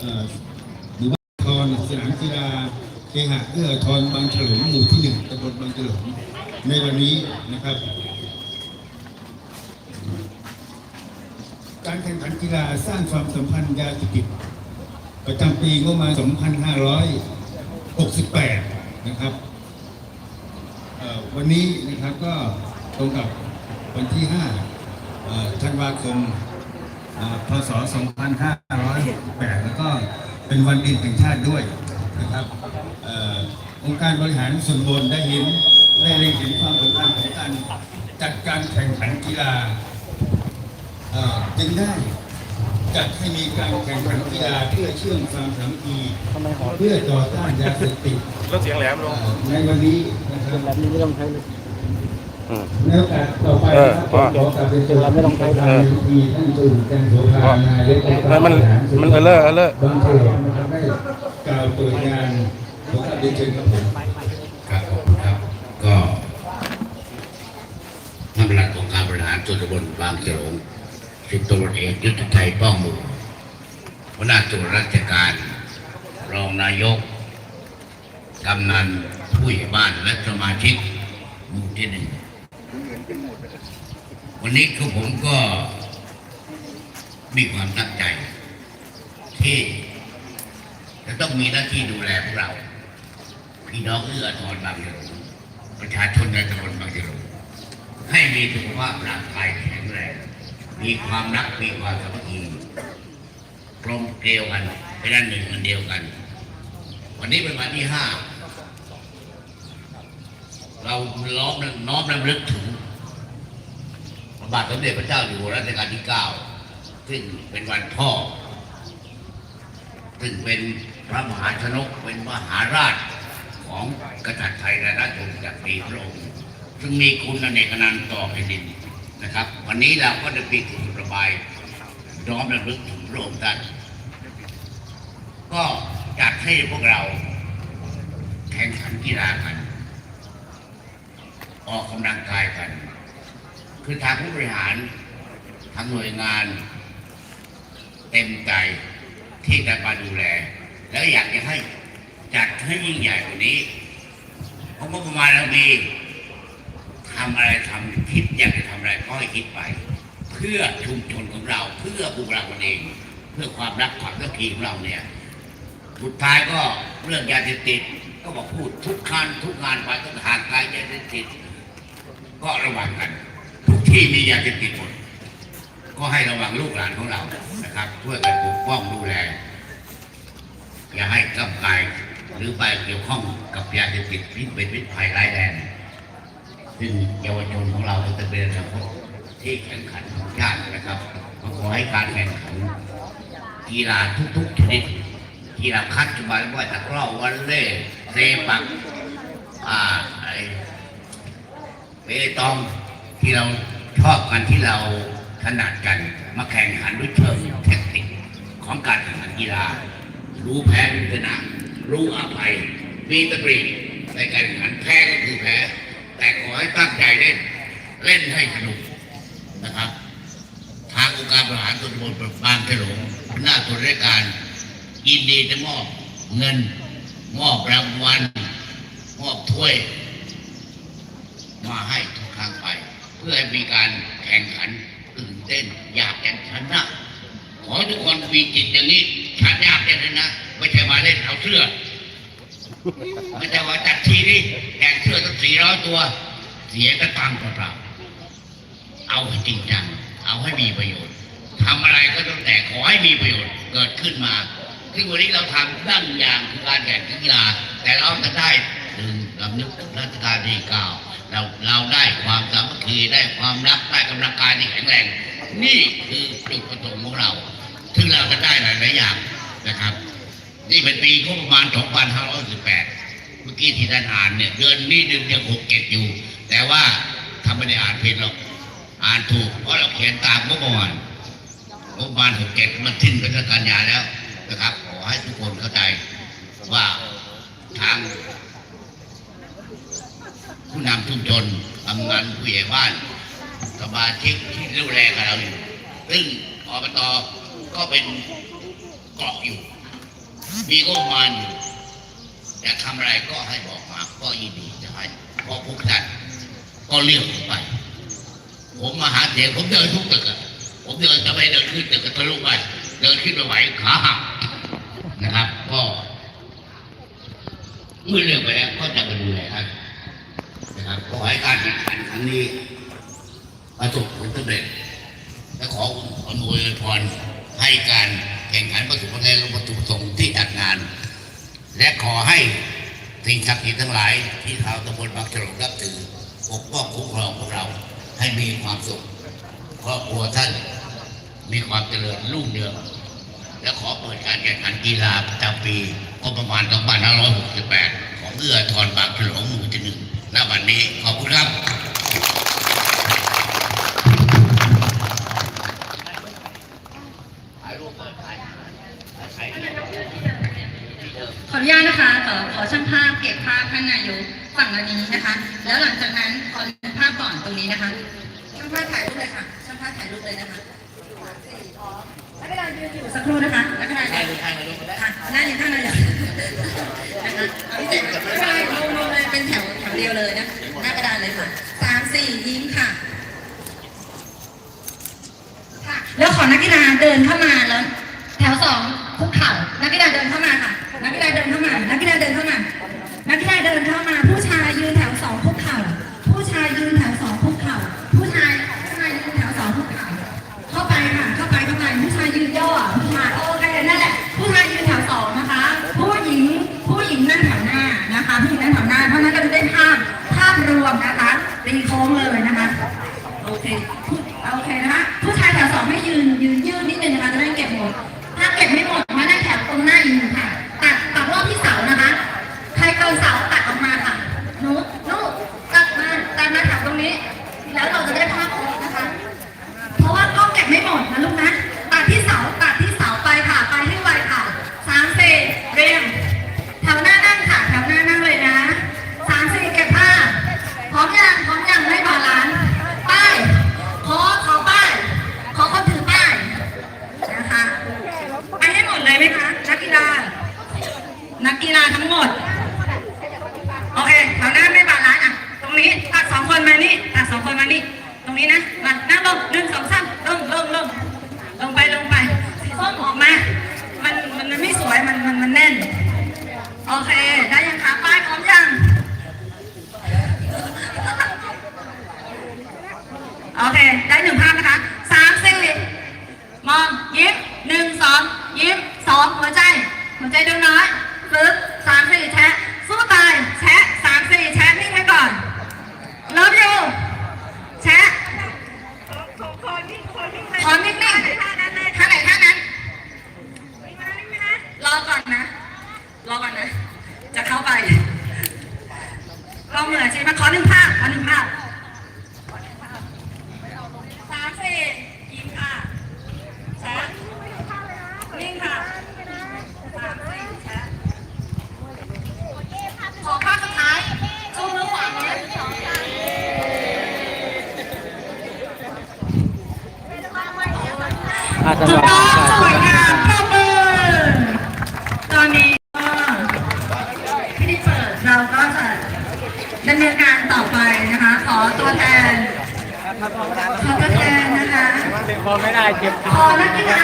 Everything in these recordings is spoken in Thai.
เอ่อหมู่าทอนสนามกีฬาเคหะเอื้อทอนบางฉลงหมู่ที่หนึ่งตำบลบางฉลงในวันนี้นะครับ การแข่งขันกีฬาสร้างความสัมพันธ์ยาเสพติดประจำปีงบมา 2568 นะครับวันนี้นะครับก็ตรงกับวันที่5ธันวาคม พศ 2568แล้วก็เป็นวันดินแห่งชาติด้วยนะครับเอ่อองค์การบริหารส่วนบนได้เห็นได้เล็งเห็นความสำคัญของการจัดการแข่งขันกีฬาเอ่อจึงได้จัดให้มีการแข่งขันกีฬาเพื่อเชื่อมความสามัคคีเพื่อต่อต้านยาเสพติดลดเสียงแหลมลงเอ่อในวันนี้นะครับ แบบนี้ไม่ต้องในโอกาสต่อไปนะครับขอกราบเรียนเราไม่ต้องใช้ประธานในพิธีท่านจุลจันทร์โสภานายกองค์การมันมันเออเลอร์เออเลอร์บางเฉลิมนะครับได้กล่าวเปิดงานขอกราบเรียนเชิญครับผมครับผมครับ ก็ท่านประหลัดองค์การบริหารส่วนตำบลบางเฉลงสิบตำรวจเอกยุทธชัยป้องหมู่หัวหน้าส่วนราชการ รองนายกกำนันผู้ใหญ่บ้านและสมาชิกหมู่ที่หนึ่ง วันนี้คือผมก็มีความตั้งใจ ที่จะต้องมีหน้าที่ดูแลพวกเรา พี่น้องเอื้อทอนบางฉลงประชาชนในตำบลบางฉลงให้มีสุขภาพร่างกายแข็งแรงมีความรักมีความสามัคคีกลมเกลียวกันเป็นอันหนึ่งอันเดียวกัน วันนี้เป็นวันที่ห้าเราล้อมน้อมรำลึกถึง บาทสมเด็จพระเจ้าอยู่หัวรัชกาลที่เก้าซึ่งเป็นวันพ่อ ซึ่งเป็นพระมหาชนกเป็นมหาราชของกษัตริย์ไทยและราชวงศ์จักรีพระองค์ซึ่งมีคุณอเนกอนันต่อแผ่นดินนะครับ วันนี้เราก็จะปีถึงระบายน้อมระลึกถึงพระองค์ท่านก็จัดให้พวกเราแข่งขันกีฬากัน ออกกำลังกายกัน คือทางผู้บริหารทางหน่วยงาน เต็มใจที่จะมาดูแล แล้วอยากจะให้จัดให้ยิ่งใหญ่กว่านี้เพราะงบประมาณเรามีทำอะไรทำคิดอยากจะทำอะไรก็ให้คิดไป เพื่อชุมชนของเรา เพื่อพวกเราเอง เพื่อความรักความรักคีของเราเนี่ยสุดท้ายก็เรื่องยาเสพติดก็บอกพูดทุกครั้งทุกงานไปต้องห่างไกลยาเสพติดก็ระวังกัน ที่มียาเสพติดหมดก็ให้ระวังลูกหลานของเรานะครับช่วยกันปกป้องดูแล อย่าให้กำกายหรือไปเกี่ยวข้องกับยาเสพติดพิษเป็นพิษภัยร้ายแรงซึ่งเยาวชนของเราจะเป็นอนาคตที่แข่งขันของชาตินะครับขอให้การแข่งขันกีฬาทุกๆชนิดกีฬาคัดจุบันว่าตะกร้อวันเล่เซปักอ่าอะไรเปตองที่เรา ชอบกันที่เราถนัดกันมาแข่งขันด้วยเชิงเทคนิคของการแข่งขันกีฬา รู้แพ้รู้ชนะรู้อภัยมีตะรีในการแข่งขันแพ้ก็คือแพ้ แต่ขอให้ตั้งใจเล่นเล่นให้สนุกนะครับ ทางองค์การบริหารส่วนตำบลบางฉลงหน้าส่วนราชการยินดีจะมอบเงิน มอบรางวัลมอบถ้วย มาให้ พื่อให้มีการแข่งขันตื่นเต้น อยากจะชนะ ขอทุกคนมีจิตอย่างนี้ชนะยากจะชนะไม่ใช่มาเล่นเอาเสื้อไม่ใช่ว่าจัดทีนี้แจกเสื้อตั้งสี่ร้อยตัว เสียกระตังเปล่าเอาให้จริงจังเอาให้มีประโยชน์ทำอะไรก็ต้องแต่ขอให้มีประโยชน์เกิดขึ้นมาซึ่งวันนี้เราทำดั้งอย่างคือการแข่งขันกีฬาแต่เราจะได้ำนึกรัชกาลที่เก้าเราเราได้ความสามัคคีได้ความรักได้กำลังกายที่แข็งแรง นี่คือจุดประสงค์ของเรา ซึ่งเราจะได้หลายๆอย่างนะครับ นี่เป็นปีงบประมาณ 2518เมื่อกี้ที่ท่านอ่านเนี่ย เดือนนี้เดือนยังหกเก็ดอยู่ แต่ว่าทำไม่ได้อ่านผิดหรอกอ่านถูกเพราะเราเขียนตามงบประมาณงบประมาณหกเจ็ดมันทิ้นเป็นกันยาแล้วนะครับ ขอให้ทุกคนเข้าใจว่าทาง ผู้นำชุมชนกำนันผู้ใหญ่บ้านสมาชิกที่ดูแลกับเราอยู่ซึ่งอบตก็เป็นเกาะอยู่ มีงบประมาณอยู่อยากทำอะไรก็ให้บอกมาก็ยินดีจะให้เพราะพวกท่านก็เลือกผมไป ผมมาหาเสียงผมเดินทุกตึกอะผมเดินจะไปเดินขึ้นตึกทะลุไปเดินขึ้นไปไหวขาหักนะครับ ก็เมื่อเลือกไปแล้วก็จะมาดูแลท่าน นะครับขอให้การแข่งขันครั้งนี้ประสบผลสำเร็จ และขออำนวยพรให้การแข่งขันประสบความสำเร็จและประสบสงที่จัดงาน และขอให้สิ่งศักดิ์สิทธิ์ทั้งหลาย ที่ชาวตำบลบางฉลงรับถือปกป้องคุ้มครองพวกเราให้มีความสุขครอบครัวท่านมีความเจริญรุ่งเรืองและขอเปิดการแข่งขันกีฬาประจำปีก็ประมาณ 2568 ของเอื้อทรบางฉลงหมู่ที่หนึ่ง ณวันนี้ขอบคุณครับ ขออนุญาตนะคะขอขอช่างภาพเก็บภาพท่านนายกฝั่งอันนี้นะคะ แล้วหลังจากนั้นขอดูภาพก่อนตรงนี้นะคะ ช่างภาพถ่ายรูปเลยค่ะ ช่างภาพถ่ายรูปเลยนะคะ นักกีฬายืนอยู่สักครู่นะคะนักกีฬายืนอยู่ค่ะหน้าอยู่ข้างในเลยนะคะเอาพิเศษไม่เป็นไรลงลงเลยเป็นแถวแถวเดียวเลยนะหน้ากระดานเลยค่ะสามสี่ยิ้มค่ะค่ะ แล้วขอนักกีฬาเดินเข้ามาแล้ว แถวสองคุกเข่านักกีฬาเดินเข้ามาค่ะ นักกีฬาเดินเข้ามา นักกีฬาเดินเข้ามา นักกีฬาเดินเข้ามาผู้ช ผู้ชายยืนย่อผู้ชายโอเคนั่นแหละผู้ชายยืนแถวสองนะคะ ผู้หญิงผู้หญิงนั่งแถวหน้านะคะผู้หญิงนั่งแถวหน้าเพราะนั้นก็จะได้ภาพภาพรวมนะคะตีโค้งเลยนะคะโอเคโอเคนะคะผู้ชายแถวสองให้ยืนยืนยื คนมานี่ตรงนี้นะ มานั่งลงหนึ่งสองสามลงลงลงลงไปลงไปส้มออกมา มันมันมันไม่สวยมันมันมันแน่น โอเค ได้ยังคะป้ายพร้อมยังโอเค ได้หนึ่งภาพนะคะสามสี่มอง ยิ้มหนึ่งสองยิ้มสองหัวใจ หัวใจดวงน้อยฝึกสามสี่แชะ สู้ตาย แชะสามสี่แชะนิ่งไว้ก่อน เลิฟยูแชะขอนิ่งๆท่าไหนท่านั้น รอก่อนนะ รอก่อนนะ จะเข้าไป เราเหมือนใช่ไหมขอหนึ่งภาพขอหนึ่งภาพสามสี่ยิ้มค่ะแชะนิ่งค่ะสามสี่แชะขอภาพสุดท้ายชูมือขวาไว้ถูกต้องสวย พอไม่ได้เก็บขอนักกีฬา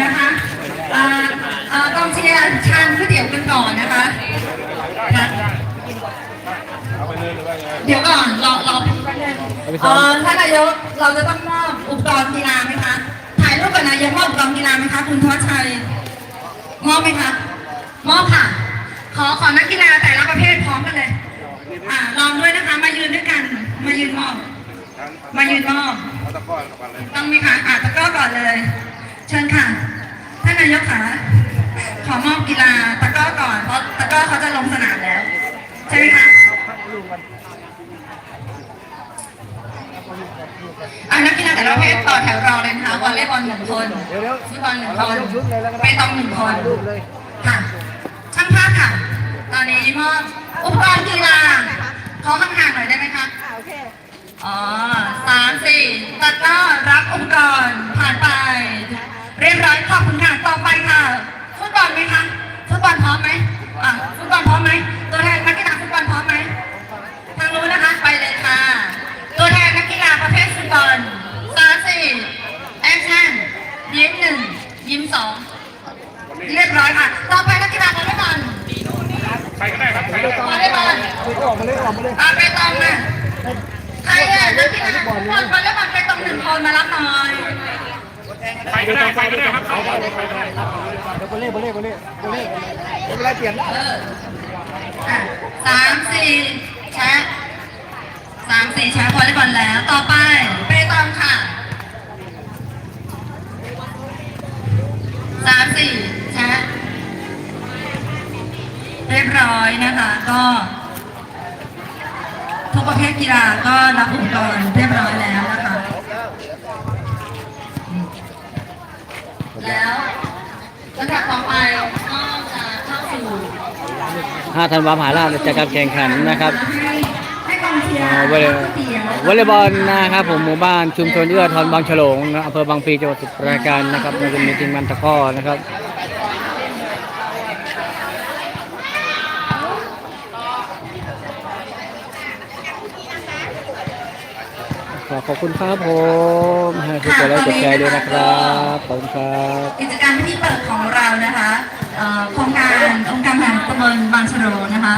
นะคะเอ่อเอ่อกองเชียร์ทานก๋วยเตี๋ยวกันก่อนนะคะนะเดี๋ยวก่อนรอรอเออท่านนายกเราจะต้องมอบอุปกรณ์กีฬาไหมคะ ถ่ายรูปกับนายกมอบอุปกรณ์กีฬาไหมคะคุณทวชชัย มอบไหมคะ มอบค่ะ ขอขอนักกีฬาแต่ละประเภทพร้อมกันเลย อ่าลองด้วยนะคะ มายืนด้วยกัน มายืนมอบ มายืนมอบเอาตะก้อนก่อนเลยต้องมีค่ะอะตะกร้อก่อนเลย เชิญค่ะ ท่านนายกค่ะขอมอบกีฬาตะกร้อก่อนเพราะตะกร้อเขาจะลงสนามแล้ว ใช่ไหมคะอะนักกีฬาแต่ละประเภทต่อแถวรอเลยนะคะวอลเลย์บอลหนึ่งคนฟุตบอลหนึ่งคนเปตองหนึ่งคนค่ะช่างภาพค่ะ ตอนนี้มอบอุปกรณ์กีฬาขอห่างๆหน่อยได้ไหมคะอ๋ อ๋อสามสี่ตัดหน้รับองค์กรผ่านไป เรียบร้อยขอบคุณค่ะต่อไปค่ะฟุตบอลไหมคะฟุตบอลพร้อมไหมอะฟุตบอลพร้อมไหมตัวแทนนักกีฬา เอออะสามสี่แชะสามสี่แชะวอลเลย์บอลแล้ว ต่อไปเปตองค่ะสามสี่แชะเรียบร้อยนะคะ ก็ ทุกประเภทกีฬาก็รับอุปกรณ์เรียบร้อยแล้วนะคะ แล้ว ลำดับต่อไปก็จะเข้าสู่5ธันวาคมหาราชจากการแข่งขันนะครับให้ให้กองเชียร์อ่าวอลเลย์เตี๋ยววอลเลย์บอลนะครับผมหมู่บ้านชุมชนเอื้อทอนบางฉลงนะอำเภอบางพลีจังหวัดสมุพรปราการนะครับในเป็นมีทีมงานตะกร้อนะครับ ขอขอบคุณครับผมให้ทุกคนไลค์กดแชร์ด้วยนะครับขอบคุณครับกิจกรรมที่เปิดของเรานะคะโครงการองค์การแห่งตำบลบางสโรนะคะ